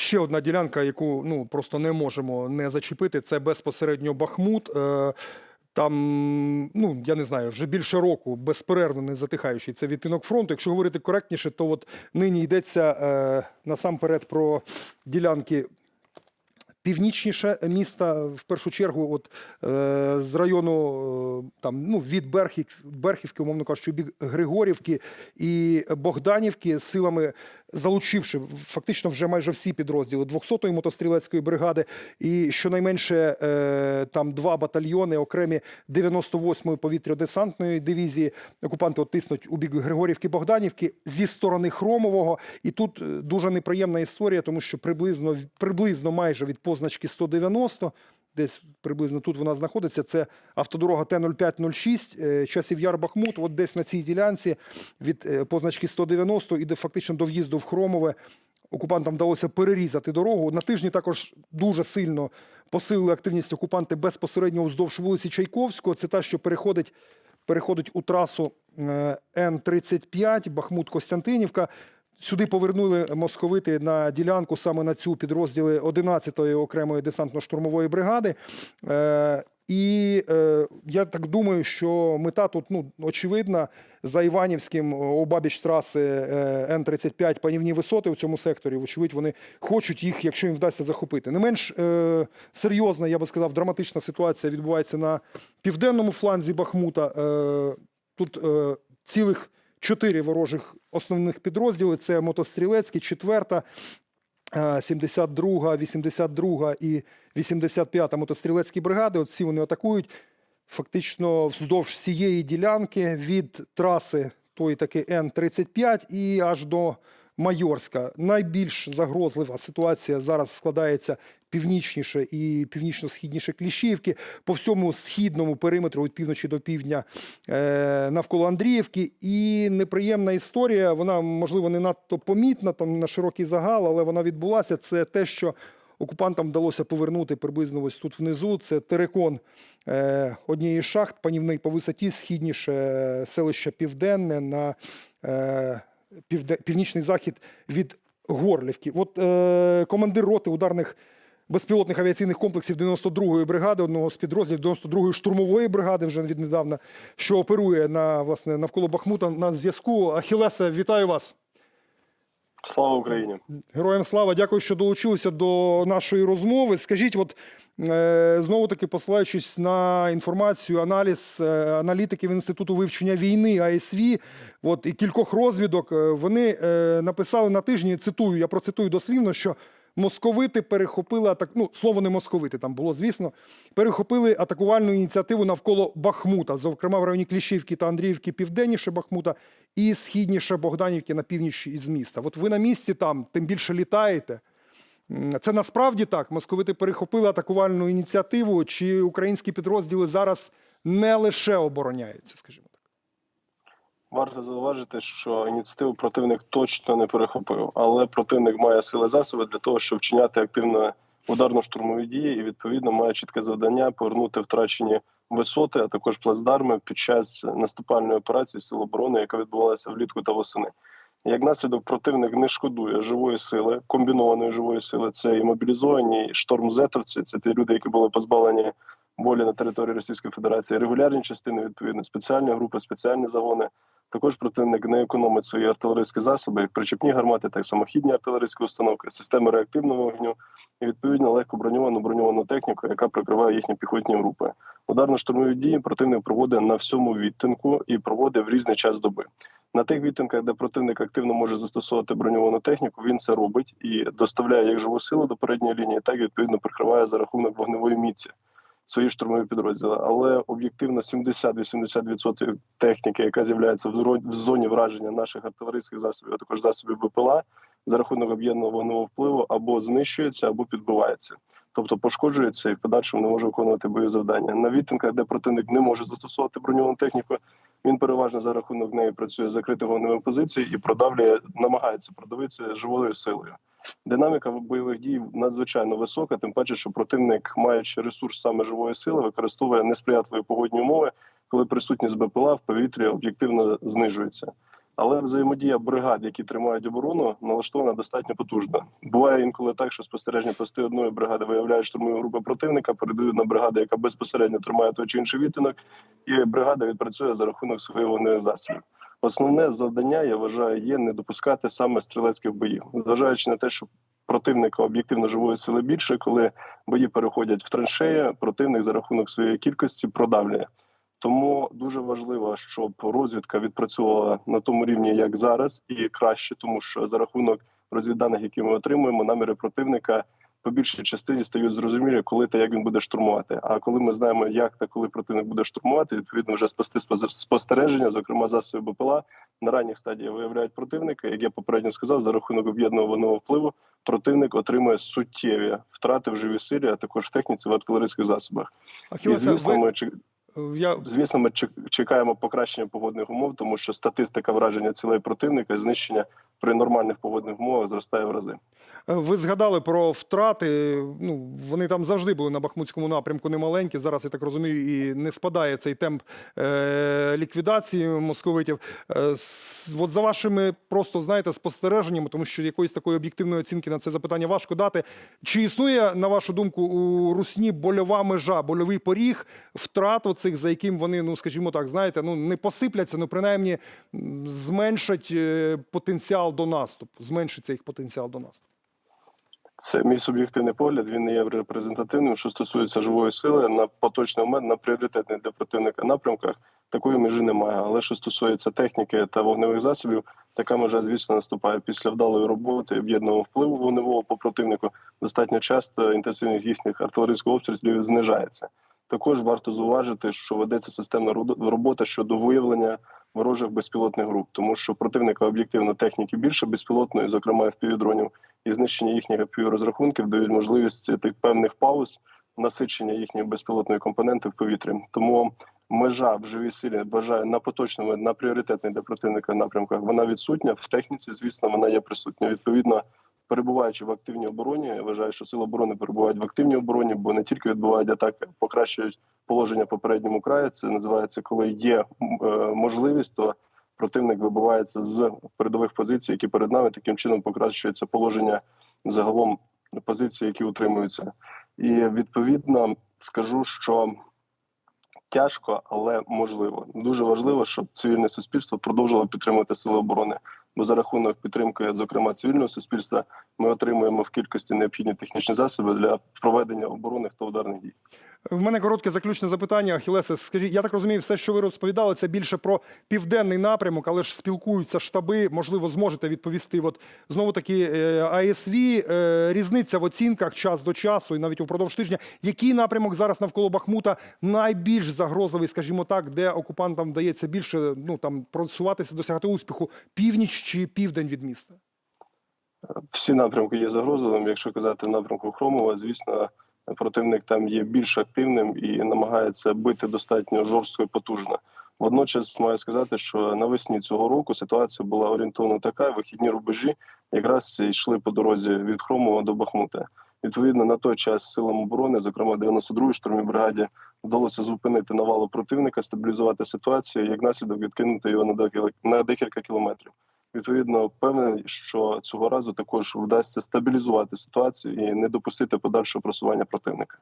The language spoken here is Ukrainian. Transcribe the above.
ще одна ділянка, яку ну просто не можемо не зачепити. Це безпосередньо Бахмут. Е, Там, ну я не знаю, вже більше року безперервно не затихаючий це відтинок фронту. Якщо говорити коректніше, то от нині йдеться е, насамперед про ділянки північніше міста, в першу чергу, от е, з району е, там ну від Берхів, Берхівки, умовно кажучи, бік Григорівки і Богданівки силами. Залучивши фактично вже майже всі підрозділи 200-ї мотострілецької бригади, і щонайменше е, там два батальйони, окремі 98-ї повітря-десантної дивізії. Окупанти от тиснуть у бік Григорівки Богданівки зі сторони Хромового. І тут е, дуже неприємна історія, тому що приблизно приблизно майже від позначки 190, десь приблизно тут вона знаходиться. Це автодорога Т-0506, е, часів Яр Бахмут. От десь на цій ділянці від е, позначки 190 іде фактично до в'їзду в Хромове. Окупантам вдалося перерізати дорогу. На тижні також дуже сильно посилили активність окупанти безпосередньо вздовж вулиці Чайковського. Це та, що переходить, переходить у трасу е, Н-35 Бахмут-Костянтинівка. Сюди повернули московити на ділянку саме на цю підрозділи 11-ї окремої десантно-штурмової бригади. Е, і е, я так думаю, що мета тут ну, очевидна. За Іванівським обабіч траси е, Н-35 панівні висоти у цьому секторі. Вочевидь, вони хочуть їх, якщо їм вдасться захопити. Не менш е, серйозна, я би сказав, драматична ситуація відбувається на південному фланзі Бахмута. Е, тут е, цілих чотири ворожих основних підрозділи: це мотострілецькі, четверта. е, 72, 82 і 85 мотострілецькі бригади. От всі вони атакують фактично вздовж всієї ділянки від траси тої таки Н-35 і аж до Майорська. Найбільш загрозлива ситуація зараз складається північніше і північно-східніше Кліщівки, по всьому східному периметру від півночі до півдня е, навколо Андріївки. І неприємна історія, вона можливо не надто помітна там на широкий загал, але вона відбулася. Це те, що окупантам вдалося повернути приблизно ось тут внизу. Це терекон е, однієї шахт, панівний по висоті, східніше е, селище Південне на північний захід від Горлівки. От е, командир роти ударних безпілотних авіаційних комплексів 92-ї бригади, одного з підрозділів 92-ї штурмової бригади, вже віднедавна, що оперує на власне навколо Бахмута на зв'язку. Ахілеса, вітаю вас. Слава Україні! Героям слава, дякую, що долучилися до нашої розмови. Скажіть, от е, знову таки посилаючись на інформацію, аналіз е, аналітиків інституту вивчення війни АСВ, от і кількох розвідок, е, вони написали на тижні. Цитую, я процитую дослівно, що московити перехопили атак. Ну, слово не московити там було, звісно. Перехопили атакувальну ініціативу навколо Бахмута, зокрема в районі Кліщівки та Андріївки, південніше Бахмута і східніше Богданівки на північ із міста. От ви на місці там, тим більше літаєте. Це насправді так. Московити перехопили атакувальну ініціативу, чи українські підрозділи зараз не лише обороняються, скажімо. Варто зауважити, що ініціативу противник точно не перехопив, але противник має сили засоби для того, щоб вчиняти активно ударно-штурмові дії, і відповідно має чітке завдання повернути втрачені висоти, а також плацдарми під час наступальної операції Сил оборони, яка відбувалася влітку та восени. Як наслідок, противник не шкодує живої сили, комбінованої живої сили. Це і мобілізовані, і штормзетовці, це ті люди, які були позбавлені волі на території Російської Федерації, регулярні частини, відповідно, спеціальні групи, спеціальні загони. Також противник не економить свої артилерійські засоби, причепні гармати, так самохідні артилерійські установки, системи реактивного вогню і відповідно легко броньовану броньовану техніку, яка прикриває їхні піхотні групи. Ударно-штурмові дії противник проводить на всьому відтинку і проводить в різний час доби. На тих відтинках, де противник активно може застосовувати броньовану техніку, він це робить і доставляє як живу силу до передньої лінії, так і відповідно прикриває за рахунок вогневої міці свої штурмові підрозділи. Але об'єктивно 70-80% техніки, яка з'являється в зоні враження наших артилерійських засобів, а також засобів БПЛА, за рахунок об'єднаного вогневого впливу або знищується, або підбивається. Тобто пошкоджується і в подальшому не може виконувати бойові завдання. На відтинках, де противник не може застосовувати броньовану техніку, він переважно за рахунок неї працює закритих вогневих позицій і продавлює, намагається продавитися живою силою. Динаміка бойових дій надзвичайно висока, тим паче, що противник, маючи ресурс саме живої сили, використовує несприятливі погодні умови, коли присутність БПЛА в повітрі об'єктивно знижується. Але взаємодія бригад, які тримають оборону, налаштована достатньо потужно. Буває інколи так, що спостережні пости одної бригади виявляють штурмову групу противника, передають на бригаду, яка безпосередньо тримає той чи інший відтинок, і бригада відпрацює за рахунок своїх засобів. Основне завдання, я вважаю, є не допускати саме стрілецьких боїв, зважаючи на те, що противника об'єктивно живої сили більше, коли бої переходять в траншеї, противник за рахунок своєї кількості продавлює. Тому дуже важливо, щоб розвідка відпрацьовувала на тому рівні, як зараз, і краще, тому що за рахунок розвідданих, які ми отримуємо, наміри противника по більшій частині стають зрозумілі, коли та як він буде штурмувати. А коли ми знаємо, як та коли противник буде штурмувати, відповідно вже спасти спостереження, зокрема засоби БПЛА, на ранніх стадіях виявляють противника. Як я попередньо сказав, за рахунок об'єднаного впливу противник отримує суттєві втрати в живій силі, а також в техніці в артилерійських засобах. І Ахілеса, звісно, ви, ми я звісно, ми чекаємо покращення погодних умов, тому що статистика враження цілей противника і знищення при нормальних погодних умовах зростає в рази. Е, Ви згадали про втрати. Ну вони там завжди були на Бахмутському напрямку немаленькі. Зараз я так розумію, і не спадає цей темп е- ліквідації московитів. Е- от за вашими просто знаєте спостереженнями, тому що якоїсь такої об'єктивної оцінки на це запитання важко дати. Чи існує на вашу думку у русні больова межа, больовий поріг втрат оцих, за яким вони, ну скажімо так, знаєте, ну не посипляться, ну принаймні зменшать е, потенціал до наступу, зменшиться їх потенціал до наступу. Це мій суб'єктивний погляд. Він не є репрезентативним. Що стосується живої сили на поточний момент на пріоритетних для противника напрямках такої межі немає. Але що стосується техніки та вогневих засобів, така межа, звісно, наступає після вдалої роботи об'єднаного впливу вогневого по противнику. Достатньо часто інтенсивність їхніх артилерійських обстрілів знижається. Також варто зауважити, що ведеться системна робота щодо виявлення ворожих безпілотних груп, тому що противника об'єктивно техніки більше безпілотної, зокрема впівдронів, і знищення їхніх розрахунків дають можливість тих певних пауз насичення їхньої безпілотної компоненти в повітрі. Тому межа в живій силі бажає на поточному, на пріоритетний для противника напрямках. Вона відсутня в техніці. Звісно, вона є присутня. Відповідно, перебуваючи в активній обороні, я вважаю, що сили оборони перебувають в активній обороні, бо не тільки відбувають атаки, покращують положення по передньому краю. Це називається, коли є е, можливість, то противник вибивається з передових позицій, які перед нами таким чином покращується положення загалом позицій, які утримуються. І відповідно скажу, що тяжко, але можливо. Дуже важливо, щоб цивільне суспільство продовжило підтримувати сили оборони. Бо за рахунок підтримки, зокрема цивільного суспільства, ми отримуємо в кількості необхідні технічні засоби для проведення оборонних та ударних дій. В мене коротке заключне запитання, Ахілесе. Скажіть, я так розумію, все, що ви розповідали, це більше про південний напрямок, але ж спілкуються штаби. Можливо, зможете відповісти. От знову таки е, АСВ, е, різниця в оцінках час до часу, і навіть упродовж тижня. Який напрямок зараз навколо Бахмута найбільш загрозовий, скажімо так, де окупантам вдається більше ну там просуватися, досягати успіху? Північ чи південь від міста? Всі напрямки є загрозливими. Якщо казати напрямку Хромова, звісно, противник там є більш активним і намагається бити достатньо жорстко і потужно. Водночас маю сказати, що навесні цього року ситуація була орієнтовно така. Вихідні рубежі якраз йшли по дорозі від Хромова до Бахмута. Відповідно, на той час силам оборони, зокрема 92-й штурмовій бригаді, вдалося зупинити навалу противника, стабілізувати ситуацію, як наслідок відкинути його на декілька кілометрів. Відповідно, впевнений, що цього разу також вдасться стабілізувати ситуацію і не допустити подальшого просування противника.